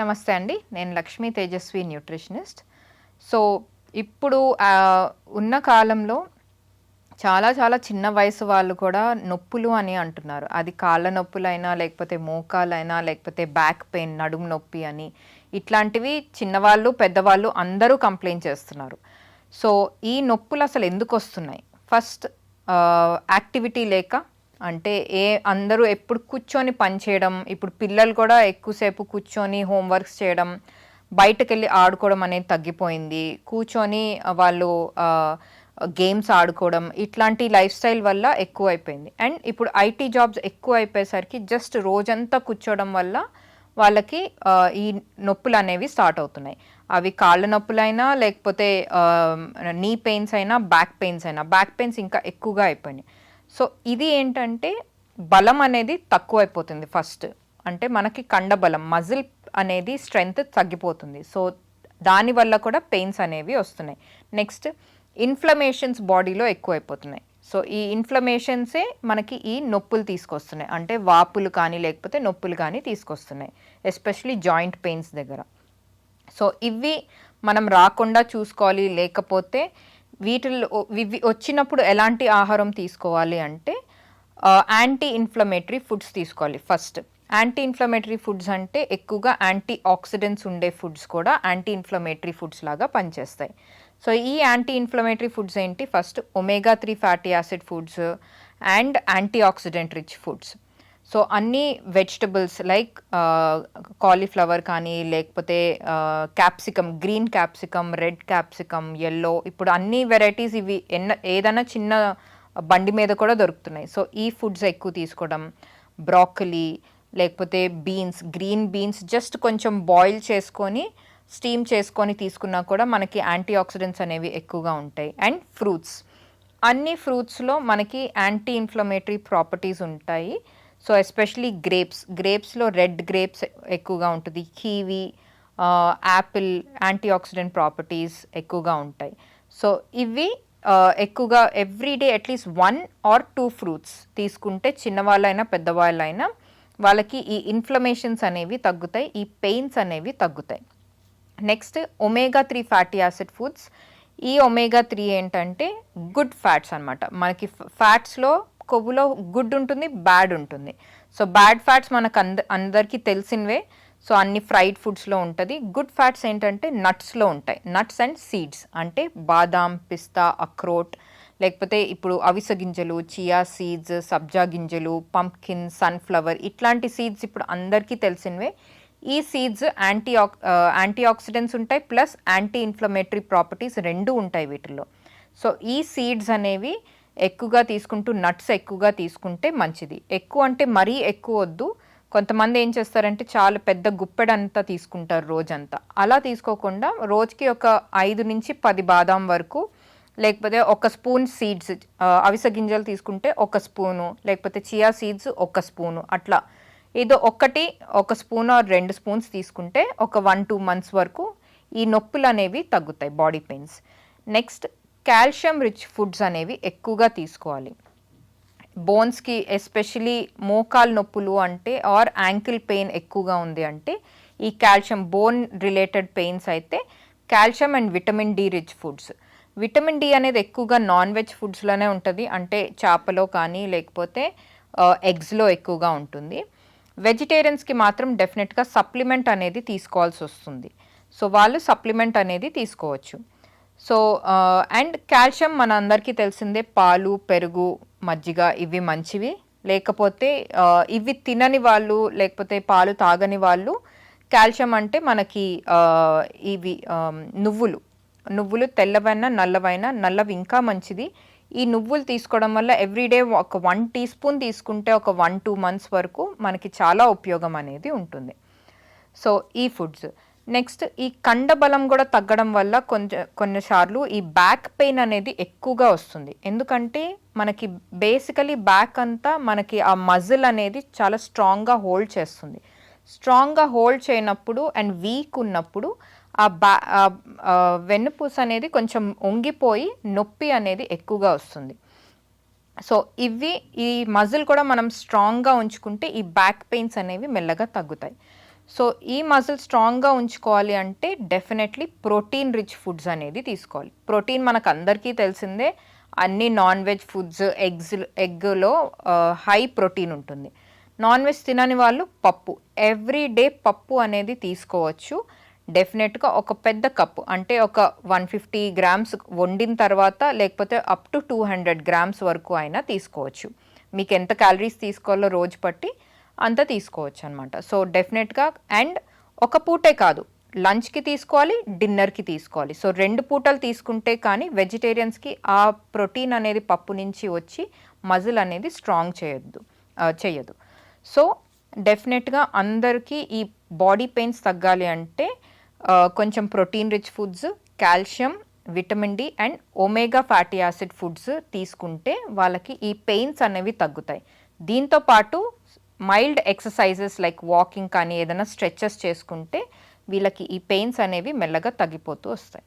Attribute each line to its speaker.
Speaker 1: నమస్తే అండి. నేను లక్ష్మీ తేజస్వి న్యూట్రిషనిస్ట్. సో ఇప్పుడు ఉన్న కాలంలో చాలా చాలా చిన్న వయసు వాళ్ళు కూడా నొప్పులు అని అంటున్నారు. అది కాళ్ళ నొప్పులైనా లేకపోతే మోకాలైనా లేకపోతే బ్యాక్ పెయిన్ నడుము నొప్పి అని. ఇట్లాంటివి చిన్నవాళ్ళు పెద్దవాళ్ళు అందరూ కంప్లైంట్ చేస్తున్నారు. సో ఈ నొప్పులు అసలు ఎందుకు వస్తున్నాయి? ఫస్ట్ యాక్టివిటీ లేక అంటే ఏ అందరూ ఎప్పుడు కూర్చొని పని చేయడం ఇప్పుడు పిల్లలు కూడా ఎక్కువసేపు కూర్చొని హోంవర్క్స్ చేయడం బయటకు వెళ్ళి ఆడుకోవడం అనేది తగ్గిపోయింది. కూర్చొని వాళ్ళు గేమ్స్ ఆడుకోవడం ఇట్లాంటి లైఫ్ స్టైల్ వల్ల ఎక్కువ అయిపోయింది అండ్ ఇప్పుడు ఐటీ జాబ్స్ ఎక్కువ అయిపోయేసరికి జస్ట్ రోజంతా కూర్చోవడం వల్ల వాళ్ళకి ఈ నొప్పులు అనేవి స్టార్ట్ అవుతున్నాయి. అవి కాళ్ళ నొప్పులైనా లేకపోతే నీ పెయిన్స్ అయినా బ్యాక్ పెయిన్స్ అయినా బ్యాక్ పెయిన్స్ ఇంకా ఎక్కువగా అయిపోయినాయి. సో ఇది ఏంటంటే బలం అనేది తక్కువైపోతుంది ఫస్ట్. అంటే మనకి కండబలం మజిల్ అనేది స్ట్రెంగ్త్ తగ్గిపోతుంది. సో దానివల్ల కూడా పెయిన్స్ అనేవి వస్తున్నాయి. నెక్స్ట్ ఇన్ఫ్లమేషన్స్ బాడీలో ఎక్కువ అయిపోతున్నాయి సో ఈ ఇన్ఫ్లమేషన్సే మనకి ఈ నొప్పులు తీసుకొస్తున్నాయి. అంటే వాపులు కానీ లేకపోతే నొప్పులు కానీ తీసుకొస్తున్నాయి. ఎస్పెషలీ జాయింట్ పెయిన్స్ దగ్గర. సో ఇవి మనం రాకుండా చూసుకోవాలి. లేకపోతే వీటిల్లో వచ్చినప్పుడు ఎలాంటి ఆహారం తీసుకోవాలి అంటే యాంటీ ఇన్ఫ్లమేటరీ ఫుడ్స్ తీసుకోవాలి ఫస్ట్ యాంటీ ఇన్ఫ్లమేటరీ ఫుడ్స్ అంటే ఎక్కువగా యాంటీ ఆక్సిడెంట్స్ ఉండే ఫుడ్స్ కూడా యాంటీ ఇన్ఫ్లమేటరీ ఫుడ్స్ లాగా పనిచేస్తాయి. సో ఈ యాంటీ ఇన్ఫ్లమేటరీ ఫుడ్స్ ఏంటి? First omega three fatty acid foods and antioxidant rich foods so అన్ని వెజిటబుల్స్ లైక్ కాలీఫ్లవర్ కానీ లేకపోతే capsicum green capsicum red capsicum yellow ఇప్పుడు అన్ని వెరైటీస్ ఇవి ఎన్న ఏదైనా చిన్న బండి మీద కూడా దొరుకుతున్నాయి. సో ఈ ఫుడ్స్ ఎక్కువ తీసుకోవడం బ్రాకలీ లేకపోతే బీన్స్ గ్రీన్ బీన్స్ జస్ట్ కొంచెం బాయిల్ చేసుకొని స్టీమ్ చేసుకొని తీసుకున్నా కూడా మనకి యాంటీ ఆక్సిడెంట్స్ అనేవి ఎక్కువగా ఉంటాయి. And fruits. అన్ని ఫ్రూట్స్లో మనకి యాంటీ ఇన్ఫ్లమేటరీ ప్రాపర్టీస్ ఉంటాయి. సో ఎస్పెషలీ గ్రేప్స్ గ్రేప్స్లో రెడ్ గ్రేప్స్ ఎక్కువగా ఉంటుంది. Kiwi apple antioxidant properties ఎక్కువగా ఉంటాయి. సో ఇవి ఎక్కువగా ఎక్కువగా everyday at least one or two fruits తీసుకుంటే చిన్నవాళ్ళైనా పెద్దవాళ్ళైనా వాళ్ళకి ఈ ఇన్ఫ్లమేషన్స్ అనేవి తగ్గుతాయి ఈ పెయిన్స్ అనేవి తగ్గుతాయి. Next omega three fatty acid foods ఈ ఒమేగా త్రీ ఏంటంటే గుడ్ ఫ్యాట్స్ అన్నమాట. మనకి ఫ్యాట్స్లో కొవ్వులో గుడ్ ఉంటుంది బ్యాడ్ ఉంటుంది. సో బ్యాడ్ ఫ్యాట్స్ మనకు అంద అందరికీ తెలిసినవే. సో అన్ని ఫ్రైడ్ ఫుడ్స్లో ఉంటుంది. గుడ్ ఫ్యాట్స్ ఏంటంటే నట్స్లో ఉంటాయి. Nuts and seeds. అంటే బాదాం పిస్తా అక్రోట్. లేకపోతే ఇప్పుడు అవిసె గింజలు చియా సీడ్స్ సబ్జా గింజలు పంప్కిన్ సన్ఫ్లవర్ ఇట్లాంటి సీడ్స్ ఇప్పుడు అందరికీ తెలిసినవే. ఈ సీడ్స్ యాంటీ ఆక్ యాంటీ ఆక్సిడెంట్స్ ఉంటాయి. ప్లస్ యాంటీ ఇన్ఫ్లమేటరీ ప్రాపర్టీస్ రెండు ఉంటాయి వీటిల్లో. సో ఈ సీడ్స్ అనేవి ఎక్కువగా తీసుకుంటూ నట్స్ ఎక్కువగా తీసుకుంటే మంచిది. ఎక్కువ అంటే మరీ ఎక్కువ వద్దు. కొంతమంది ఏం చేస్తారంటే చాలా పెద్ద గుప్పెడంతా తీసుకుంటారు రోజంతా. అలా తీసుకోకుండా రోజుకి ఒక ఐదు నుంచి పది బాదాం వరకు లేకపోతే ఒక స్పూన్ సీడ్స్ అవిసె గింజలు తీసుకుంటే ఒక స్పూను లేకపోతే చియా సీడ్స్ ఒక స్పూను అట్లా. ఏదో ఒకటి ఒక స్పూన్ ఆర్ రెండు స్పూన్స్ తీసుకుంటే ఒక వన్ టూ మంత్స్ వరకు ఈ నొప్పులు అనేవి తగ్గుతాయి body pains. Next calcium rich foods అనేవి ఎక్కువగా తీసుకోవాలి. బోన్స్కి ఎస్పెషలీ మోకాలు నొప్పులు అంటే ఆర్ యాంకిల్ పెయిన్ ఎక్కువగా ఉంది అంటే ఈ కాల్షియం బోన్ రిలేటెడ్ పెయిన్స్ అయితే calcium and vitamin D rich foods. Vitamin D అనేది ఎక్కువగా నాన్ వెజ్ ఫుడ్స్లోనే ఉంటుంది. అంటే చేపలో కానీ లేకపోతే ఎగ్స్లో ఎక్కువగా ఉంటుంది. వెజిటేరియన్స్కి మాత్రం డెఫినెట్గా సప్లిమెంట్ అనేది తీసుకోవాల్సి వస్తుంది. సో వాళ్ళు సప్లిమెంట్ అనేది తీసుకోవచ్చు. సో అండ్ కాల్షియం మన అందరికీ తెలిసిందే పాలు పెరుగు మజ్జిగ ఇవి మంచివి. లేకపోతే ఇవి తినని వాళ్ళు లేకపోతే పాలు తాగని వాళ్ళు కాల్షియం అంటే మనకి ఇవి నువ్వులు. నువ్వులు తెల్లవైన నల్లవైన నల్లవి ఇంకా మంచిది. ఈ నువ్వులు తీసుకోవడం వల్ల ఎవ్రీడే ఒక వన్ టీ స్పూన్ తీసుకుంటే ఒక వన్ టూ మంత్స్ వరకు మనకి చాలా ఉపయోగం అనేది ఉంటుంది. సో ఈ ఫుడ్స్. నెక్స్ట్ ఈ కండ బలం కూడా తగ్గడం వల్ల కొంచెం కొన్నిసార్లు ఈ బ్యాక్ పెయిన్ అనేది ఎక్కువగా వస్తుంది. ఎందుకంటే మనకి బేసికలీ బ్యాక్ అంతా మనకి ఆ మజిల్ అనేది చాలా స్ట్రాంగ్గా హోల్డ్ చేస్తుంది. స్ట్రాంగ్గా హోల్డ్ చేయనప్పుడు అండ్ వీక్ ఉన్నప్పుడు ఆ బ్యా వెన్నుపూస అనేది కొంచెం ఒంగిపోయి నొప్పి అనేది ఎక్కువగా వస్తుంది. సో ఇవి ఈ మజిల్ కూడా మనం స్ట్రాంగ్గా ఉంచుకుంటే ఈ బ్యాక్ పెయిన్స్ అనేవి మెల్లగా తగ్గుతాయి. సో ఈ మజిల్ స్ట్రాంగ్గా ఉంచుకోవాలి అంటే డెఫినెట్లీ ప్రోటీన్ రిచ్ ఫుడ్స్ అనేది తీసుకోవాలి. ప్రోటీన్ మనకు అందరికీ తెలిసిందే అన్ని నాన్ వెజ్ ఫుడ్స్ ఎగ్స్ ఎగ్లో హై ప్రోటీన్ ఉంటుంది. నాన్ వెజ్ తినని వాళ్ళు పప్పు ఎవ్రీ డే పప్పు అనేది తీసుకోవచ్చు. డెఫినెట్గా ఒక పెద్ద కప్పు అంటే ఒక వన్ ఫిఫ్టీ గ్రామ్స్ వండిన తర్వాత లేకపోతే up to two hundred grams వరకు అయినా తీసుకోవచ్చు. మీకు ఎంత క్యాలరీస్ తీసుకోవాలో రోజు పట్టి అంత తీసుకోవచ్చు అనమాట సో డెఫినెట్గా అండ్ ఒక పూటే కాదు. లంచ్కి తీసుకోవాలి డిన్నర్కి తీసుకోవాలి. సో రెండు పూటలు తీసుకుంటే కానీ వెజిటేరియన్స్కి ఆ ప్రోటీన్ అనేది పప్పు నుంచి వచ్చి మజిల్ అనేది స్ట్రాంగ్ చేయొద్దు చేయదు సో డెఫినెట్గా అందరికీ ఈ బాడీ పెయిన్స్ తగ్గాలి అంటే కొంచెం protein rich foods calcium vitamin D and omega fatty acid foods తీసుకుంటే వాళ్ళకి ఈ పెయిన్స్ అనేవి తగ్గుతాయి. దీంతో పాటు మైల్డ్ ఎక్సర్సైజెస్ లైక్ వాకింగ్ కానీ ఏదైనా స్ట్రెచెస్ చేసుకుంటే వీళ్ళకి ఈ పెయిన్స్ అనేవి మెల్లగా తగ్గిపోతూ వస్తాయి.